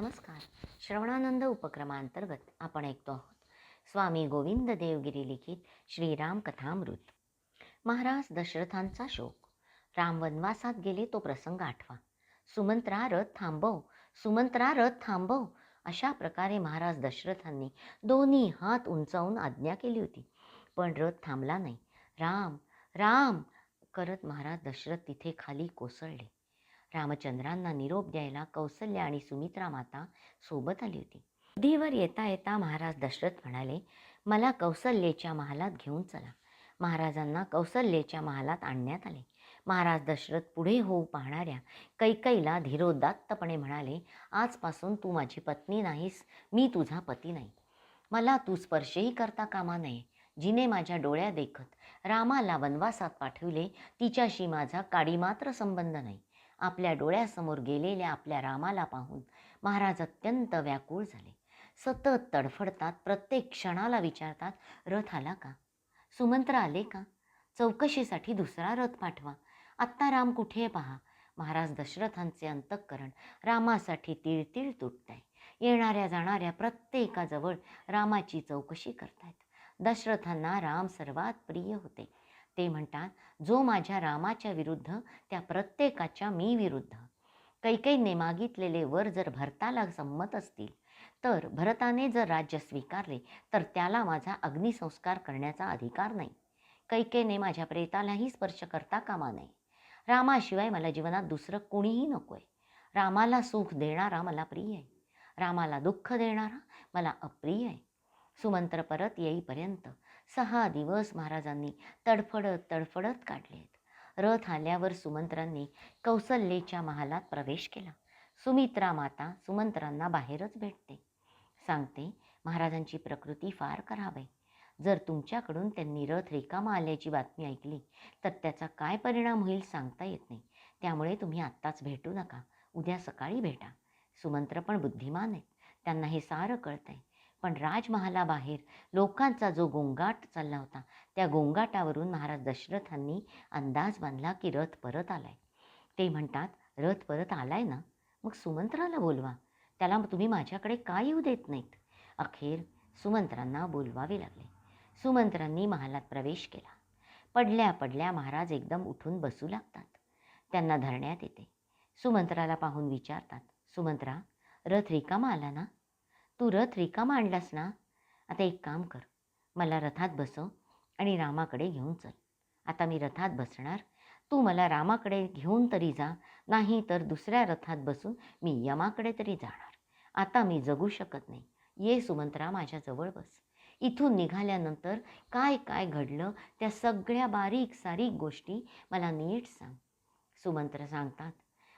नमस्कार. श्रवणानंद उपक्रमांतर्गत आपण ऐकतो आहोत. स्वामी गोविंद देवगिरी लिखित श्रीराम कथामृत. महाराज दशरथांचा शोक. राम वनवासात गेले तो प्रसंग आठवा. सुमंत्रा रथ थांबव सुमंत्रा रथ थांबव. अशा प्रकारे महाराज दशरथांनी दोन्ही हात उंचावून आज्ञा केली होती. पण रथ थांबला नाही. राम राम! करत महाराज दशरथ तिथे खाली कोसळले. रामचंद्रांना निरोप द्यायला कौसल्य आणि सुमित्रा माता सोबत आली होती. नदीवर येता येता महाराज दशरथ म्हणाले मला कौसल्येच्या महालात घेऊन चला. महाराजांना कौसल्येच्या महालात आणण्यात आले. महाराज दशरथ पुढे होऊ पाहणाऱ्या कैकईला धीरोदात्तपणे म्हणाले आजपासून तू माझी पत्नी नाहीस मी तुझा पती नाही. मला तू स्पर्शही करता कामा नये. जिने माझ्या डोळ्या देखत रामाला वनवासात पाठविले तिच्याशी माझा काडीमात्र संबंध नाही. आपल्या डोळ्यासमोर गेलेल्या आपल्या रामाला पाहून महाराज अत्यंत व्याकुळ झाले. सतत तडफडतात प्रत्येक क्षणाला विचारतात रथ आला का? सुमंत्र आले का? चौकशीसाठी दुसरा रथ पाठवा. आत्ता राम कुठे पहा महाराज दशरथांचे अंतःकरण रामासाठी तिळतिळ तुटत आहे येणाऱ्या जाणाऱ्या प्रत्येकाजवळ रामाची चौकशी करतायत. दशरथांना राम सर्वात प्रिय होते. ते म्हणतात जो माझ्या रामाच्या विरुद्ध त्या प्रत्येकाच्या मी विरुद्ध. कैकेयीने मागितलेले वर जर भरताला संमत असतील तर भरताने जर राज्य स्वीकारले तर त्याला माझा अग्निसंस्कार करण्याचा अधिकार नाही. कैकेने माझ्या प्रेतालाही स्पर्श करता कामा नये. रामाशिवाय मला जीवनात दुसरं कोणीही नको आहे रामाला सुख देणारा मला प्रिय आहे. रामाला दुःख देणारा मला अप्रिय आहे. सुमंत्र परत येईपर्यंत सहा दिवस महाराजांनी तडफडत तडफडत काढलेत रथ आल्यावर सुमंत्रांनी कौसल्येच्या महालात प्रवेश केला. सुमित्रा माता सुमंत्रांना बाहेरच भेटते. सांगते महाराजांची प्रकृती फार खराब आहे जर तुमच्याकडून त्यांनी रथ रिकामा आल्याची बातमी ऐकली तर त्याचा काय परिणाम होईल सांगता येत नाही. त्यामुळे तुम्ही आत्ताच भेटू नका. उद्या सकाळी भेटा. सुमंत्र पण बुद्धिमान आहेत. त्यांना हे सारं कळतंय. पण राजमहालाबाहेर लोकांचा जो गोंगाट चालला होता त्या गोंगाटावरून महाराज दशरथांनी अंदाज बांधला की रथ परत आलाय. ते म्हणतात रथ परत आलाय ना? मग सुमंत्राला बोलवा. त्याला तुम्ही माझ्याकडे का येऊ देत नाहीत? अखेर सुमंत्रांना बोलवावे लागले. सुमंत्रांनी महालात प्रवेश केला. पडल्या पडल्या महाराज एकदम उठून बसू लागतात. त्यांना धरण्यात येते. सुमंत्राला पाहून विचारतात सुमंत्रा रथ रिकामा आला ना? तू रथ रिकामा आणलास ना? आता एक काम कर. मला रथात बसव आणि रामाकडे घेऊन चल. आता मी रथात बसणार. तू मला रामाकडे घेऊन तरी जा. नाही तर दुसऱ्या रथात बसून मी यमाकडे तरी जाणार. आता मी जगू शकत नाही. ये सुमंत्रा माझ्याजवळ बस. इथून निघाल्यानंतर काय काय घडलं त्या सगळ्या बारीक सारीक गोष्टी मला नीट सांग. सुमंत्र सांगतात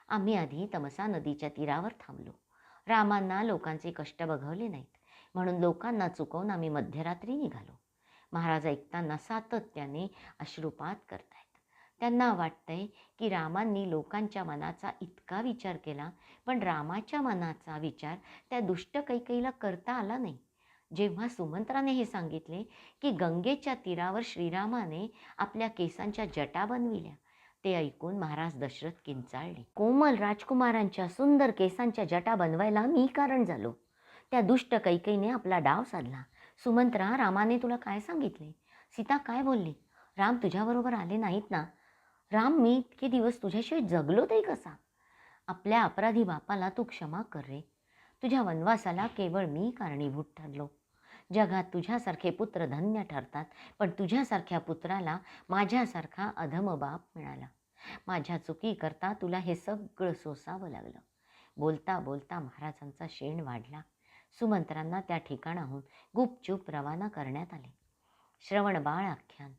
आम्ही आधी तमसा नदीच्या तीरावर थांबलो. रामांना लोकांचे कष्ट बघवले नाहीत. म्हणून लोकांना चुकवून आम्ही मध्यरात्री निघालो. महाराज ऐकताना सातत्याने अश्रुपात करतायत. त्यांना वाटतंय की रामांनी लोकांच्या मनाचा इतका विचार केला पण रामाच्या मनाचा विचार त्या दुष्ट कैकईला करता आला नाही. जेव्हा सुमंत्राने हे सांगितले की गंगेच्या तीरावर श्रीरामाने आपल्या केसांच्या जटा बनविल्या ते ऐकून महाराज दशरथ किंचाळले. कोमल राजकुमारांच्या सुंदर केसांच्या जटा बनवायला मी कारण झालो. त्या दुष्ट कैकेईने आपला डाव साधला. सुमंत्रा रामाने तुला काय सांगितले? सीता काय बोलली? राम तुझ्याबरोबर आले नाहीत ना? राम मी इतके दिवस तुझ्याशिवाय जगलो तरी कसा? आपल्या अपराधी बापाला तू क्षमा कर रे. तुझ्या वनवासाला केवळ मी कारणीभूत ठरलो. जगात तुझ्यासारखे पुत्र धन्य ठरतात पण तुझ्यासारख्या पुत्राला माझ्यासारखा अधम बाप मिळाला. माझ्या चुकीकरता तुला हे सगळं सोसावं लागलं. बोलता बोलता महाराजांचा शेण वाढला. सुमंत्रांना त्या ठिकाणाहून गुपचूप रवाना करण्यात आले. श्रवणबाळ आख्यान.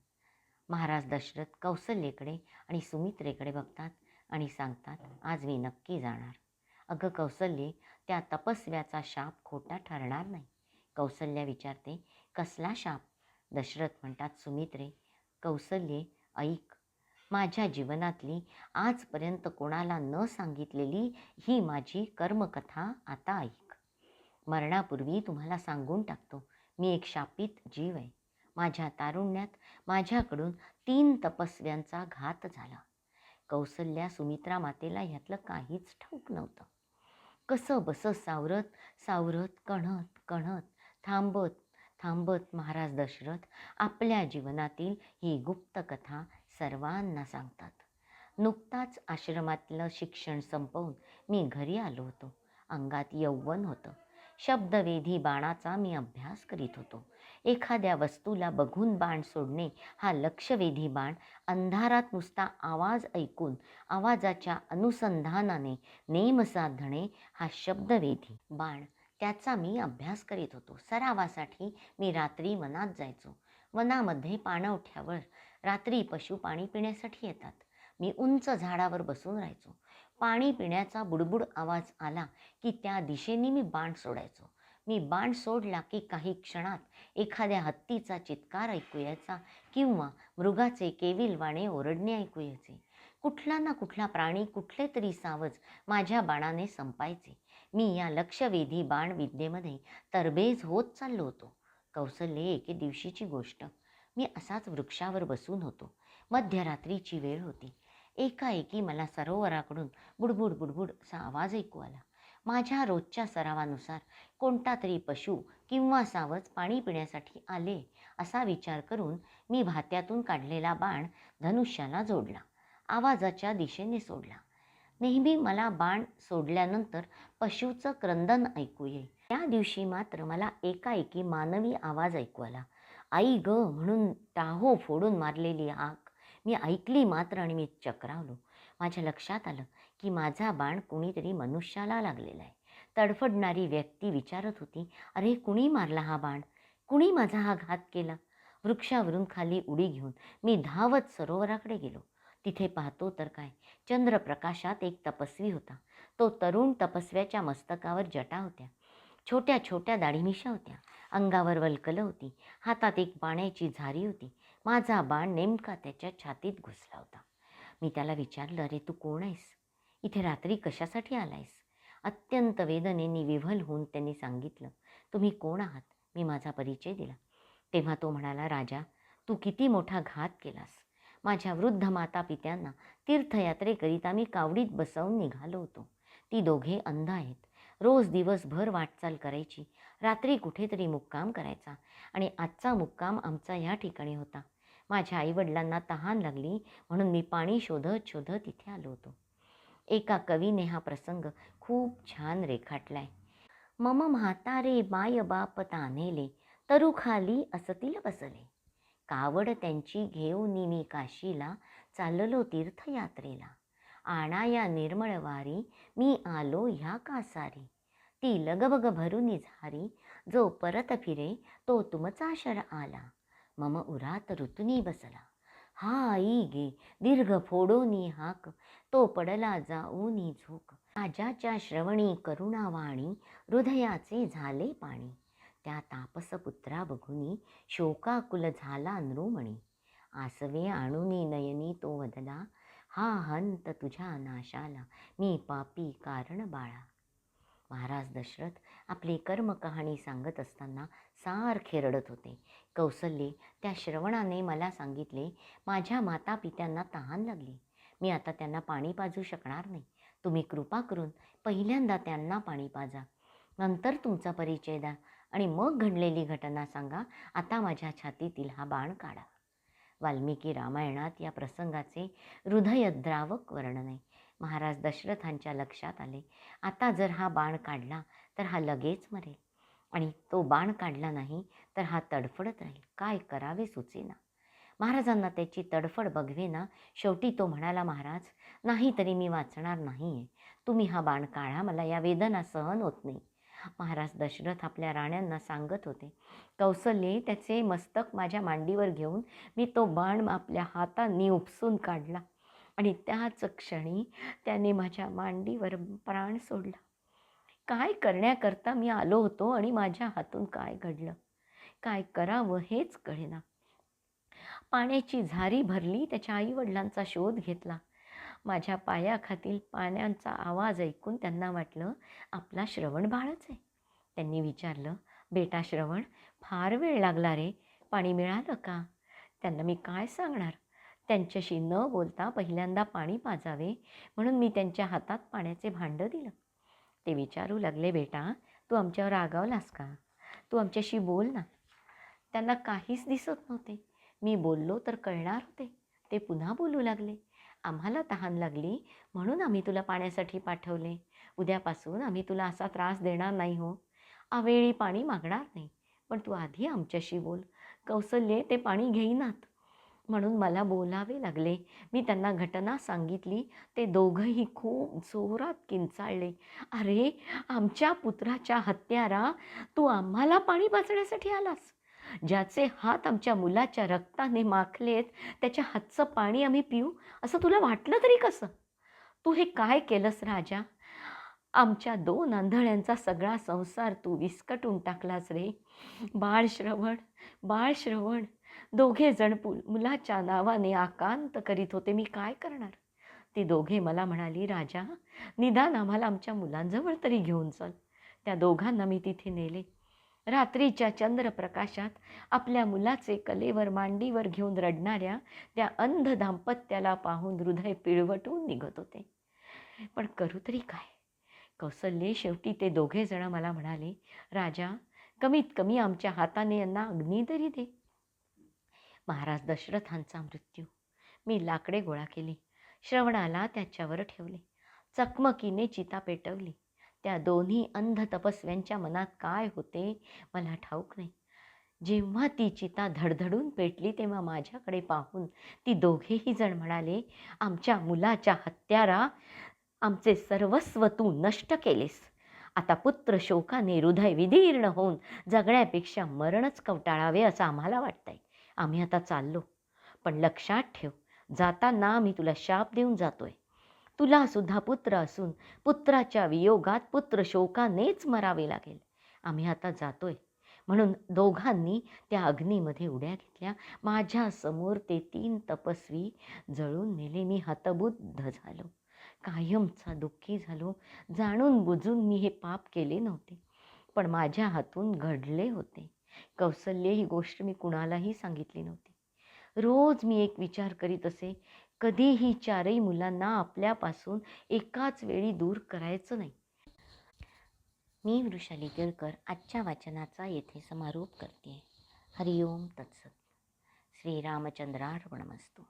महाराज दशरथ कौसल्येकडे आणि सुमित्रेकडे बघतात आणि सांगतात आज मी नक्की जाणार. अगं कौसल्ये त्या तपस्व्याचा शाप खोटा ठरणार नाही. कौसल्या विचारते कसला शाप? दशरथ म्हणतात सुमित्रे कौसल्ये ऐक. माझ्या जीवनातली आजपर्यंत कोणाला न सांगितलेली ही माझी कर्मकथा आता ऐक. मरणापूर्वी तुम्हाला सांगून टाकतो मी एक शापित जीव आहे. माझ्या तारुण्यात माझ्याकडून तीन तपस्व्यांचा घात झाला. कौसल्या सुमित्रा मातेला ह्यातलं काहीच ठाऊक नव्हतं. कसं बसं सावरत सावरत कणत कणत थांबत थांबत महाराज दशरथ आपल्या जीवनातील ही गुप्त कथा सर्वांना सांगतात. नुकताच आश्रमातलं शिक्षण संपवून मी घरी आलो होतो. अंगात यौवन होतं. शब्दवेधी बाणाचा मी अभ्यास करीत होतो. एखाद्या वस्तूला बघून बाण सोडणे हा लक्षवेधी बाण अंधारात नुसता आवाज ऐकून आवाजाच्या अनुसंधानाने नेम साधणे हा शब्दवेधी बाण त्याचा मी अभ्यास करीत होतो. सरावासाठी मी रात्री वनात जायचो. वनामध्ये पाणवठ्यावर रात्री पशु पाणी पिण्यासाठी येतात. मी उंच झाडावर बसून राहायचो. पाणी पिण्याचा बुडबुड आवाज आला की त्या दिशेने मी बाण सोडायचो. मी बाण सोडला की काही क्षणात एखाद्या हत्तीचा चित्कार ऐकू यायचा किंवा मृगाचे केविलवाणे ओरडणे ऐकू यायचे. कुठला ना कुठला प्राणी कुठले तरी सावज माझ्या बाणाने संपायचे. मी या लक्षवेधी बाण विद्येमध्ये तरबेज होत चाललो होतो. कौसल्य एके दिवशीची गोष्ट. मी असाच वृक्षावर बसून होतो. मध्यरात्रीची वेळ होती. एकाएकी मला सरोवराकडून बुडबुड बुडबुड असा आवाज ऐकू आला. माझ्या रोजच्या सरावानुसार कोणता तरी पशु किंवा सावज पाणी पिण्यासाठी आले असा विचार करून मी भात्यातून काढलेला बाण धनुष्याला जोडला. आवाजाच्या दिशेने सोडला. नेहमी मला बाण सोडल्यानंतर पशुचं क्रंदन ऐकू येई त्या दिवशी मात्र मला एकाएकी मानवी आवाज ऐकू आला. आई ग म्हणून टाहो फोडून मारलेली आग मी ऐकली मात्र आणि मी चक्रावलो. माझ्या लक्षात आलं की माझा बाण कुणीतरी मनुष्याला लागलेला आहे. तडफडणारी व्यक्ती विचारत होती अरे कुणी मारला हा बाण? कुणी माझा हा घात केला? वृक्षावरून खाली उडी घेऊन मी धावत सरोवराकडे गेलो. तिथे पाहतो तर काय? चंद्रप्रकाशात एक तपस्वी होता. तो तरुण तपस्व्याच्या मस्तकावर जटा होत्या. छोट्या छोट्या दाढीमिशा होत्या. अंगावर वलकलं होती. हातात एक बाण्याची झारी होती. माझा बाण नेमका त्याच्या छातीत घुसला होता. मी त्याला विचारलं अरे तू कोण आहेस? इथे रात्री कशासाठी आलायस? अत्यंत वेदनेने विव्हल होऊन त्यांनी सांगितलं तुम्ही कोण आहात? मी माझा परिचय दिला. तेव्हा तो म्हणाला राजा तू किती मोठा घात केलास. माझ्या वृद्ध माता पित्यांना तीर्थयात्रेकरिता मी कावडीत बसवून निघालो होतो. ती दोघे अंध आहेत. रोज दिवसभर वाटचाल करायची. रात्री कुठेतरी मुक्काम करायचा आणि आजचा मुक्काम आमचा या ठिकाणी होता. माझ्या आईवडिलांना तहान लागली म्हणून मी पाणी शोधत शोधत इथे आलो होतो. एका कवीने हा प्रसंग खूप छान रेखाटलाय. मम म्हातारे माय बाप तानेले तरुखाली असतील बसले कावड त्यांची घेऊन मी काशीला चाललो तीर्थयात्रेला. आणाया निर्मळ वारी मी आलो ह्या कासारी. ती लगबग भरून झारी जो परत फिरे तो तुमचा शर आला. मम उरात ऋतुनी बसला. हा आई गे दीर्घ फोडोनी हाक तो पडला जाऊनी झोक. राजाच्या श्रवणी करुणावाणी हृदयाचे झाले पाणी. त्या तापसपुत्रा बघुनी शोकाकुल झाला नृमणी. आसवे आणुनी नयनी तो वदला हा हंत तुझ्या नाशाला मी पापी कारण बाळा. महाराज दशरथ आपली कर्मकहाणी सांगत असताना सारखे रडत होते. कौसल्ये त्या श्रवणाने मला सांगितले माझ्या माता पित्यांना तहान लागली. मी आता त्यांना पाणी पाजू शकणार नाही. तुम्ही कृपा करून पहिल्यांदा त्यांना पाणी पाजा. नंतर तुमचा परिचय द्या. आणि मग घडलेली घटना सांगा. आता माझ्या छातीतील हा बाण काढा. वाल्मिकी रामायणात या प्रसंगाचे हृदयद्रावक वर्णन. आहे महाराज दशरथांच्या लक्षात आले. आता जर हा बाण काढला तर हा लगेच मरेल. आणि तो बाण काढला नाही तर हा तडफडत राहील. काय करावे सुचेना. महाराजांना त्याची तडफड बघवेना. शेवटी तो म्हणाला महाराज नाही तरी मी वाचणार नाही आहे तुम्ही हा बाण काढा. मला या वेदना सहन होत नाही. महाराज दशरथ आपल्या राण्यांना सांगत होते. कौसल्ये त्याचे मस्तक माझ्या मांडीवर घेऊन मी तो बाण आपल्या हातांनी उपसून काढला आणि त्याच क्षणी त्याने माझ्या मांडीवर प्राण सोडला. काय करण्याकरता मी आलो होतो आणि माझ्या हातून काय घडलं? काय करावं हेच कळेना. पाण्याची झारी भरली त्याच्या आईवडिलांचा शोध घेतला. माझ्या पायाखातील पाण्याचा आवाज ऐकून त्यांना वाटलं आपला श्रवण बाळच आहे. त्यांनी विचारलं बेटा श्रवण फार वेळ लागला रे पाणी मिळालं का? त्यांना मी काय सांगणार? त्यांच्याशी न बोलता पहिल्यांदा पाणी पाजावे म्हणून मी त्यांच्या हातात पाण्याचे भांडं दिलं. ते विचारू लागले बेटा तू आमच्यावर रागावलास का? तू आमच्याशी बोल ना. त्यांना काहीच दिसत नव्हते. मी बोललो तर कळणार होते. ते पुन्हा बोलू लागले. आम्हाला तहान लागली म्हणून आम्ही तुला पाण्यासाठी पाठवले. उद्यापासून आम्ही तुला असा त्रास देणार नाही हो. अवेळी पाणी मागणार नाही पण तू आधी आमच्याशी बोल. कौशल्ये ते पाणी घेईनात. म्हणून मला बोलावे लागले. मी त्यांना घटना सांगितली. ते दोघंही खूप जोरात किंचाळले. अरे आमच्या पुत्राच्या हत्यारा तू आम्हाला पाणी वाचण्यासाठी आलास. ज्याचे हात आमच्या मुलाच्या रक्ताने माखलेत त्याच्या हातचं पाणी आम्ही पिऊ. असं तुला वाटलं तरी कसं? तू हे काय केलंस राजा? आमच्या दोन आंधळ्यांचा सगळा संसार तू विस्कटून टाकलास रे. बाळश्रवण बाळश्रवण दोघे जण पु मुलाच्या नावाने आकांत करीत होते. मी काय करणार? ती दोघे मला म्हणाली राजा निदान आम्हाला आमच्या मुलांजवळ तरी घेऊन चल. त्या दोघांना मी तिथे नेले. रात्रीच्या चंद्रप्रकाशात आपल्या मुलाचे कलेवर मांडीवर घेऊन रडणाऱ्या त्या अंध दाम्पत्याला पाहून हृदय पिळवटून निघत होते. पण करू तरी काय? कौसल्ये शेवटी ते दोघे जण मला म्हणाले राजा कमीत कमी आमच्या हाताने यांना अग्नी तरी दे. महाराज दशरथांचा मृत्यू. मी लाकडे गोळा केली. श्रवणाला त्याच्यावर ठेवले. चकमकीने चिता पेटवली. त्या दोन्ही अंध तपस्व्यांच्या मनात काय होते मला ठाऊक नाही. जेव्हा ती चिता धडधडून पेटली तेव्हा माझ्याकडे पाहून ती दोघेही जण म्हणाले आमच्या मुलाच्या हत्यारा आमचे सर्वस्व तू नष्ट केलेस. आता पुत्र शोकाने हृदय विदीर्ण होऊन जगण्यापेक्षा मरणच कवटाळावे असं आम्हाला वाटतंय. आम्ही आता चाललो. पण लक्षात ठेव जाताना मी तुला शाप देऊन जातोय. तुला सुद्धा पुत्र असून पुत्राच्या वियोगात पुत्र शोकानेच मरावे लागेल. आम्ही आता जातोय. म्हणून दोघांनी त्या अग्नीमध्ये उड्या घेतल्या. माझ्यासमोर ते तीन तपस्वी जळून नेले. मी हतबुद्ध झालो. कायमचा दुःखी झालो. जाणून बुजून मी हे पाप केले नव्हते. पण माझ्या हातून घडले होते. कौशल्य ही गोष्ट मी कुणालाही सांगितली नव्हती. रोज मी एक विचार करीत असे कधीही चारही मुलांना आपल्यापासून एकाच वेळी दूर करायचं नाही. मी वृषाली केळकर आजच्या वाचनाचा येथे समारोप करते. हरिओम तत्सत. श्रीरामचंद्रार्पणमस्तू.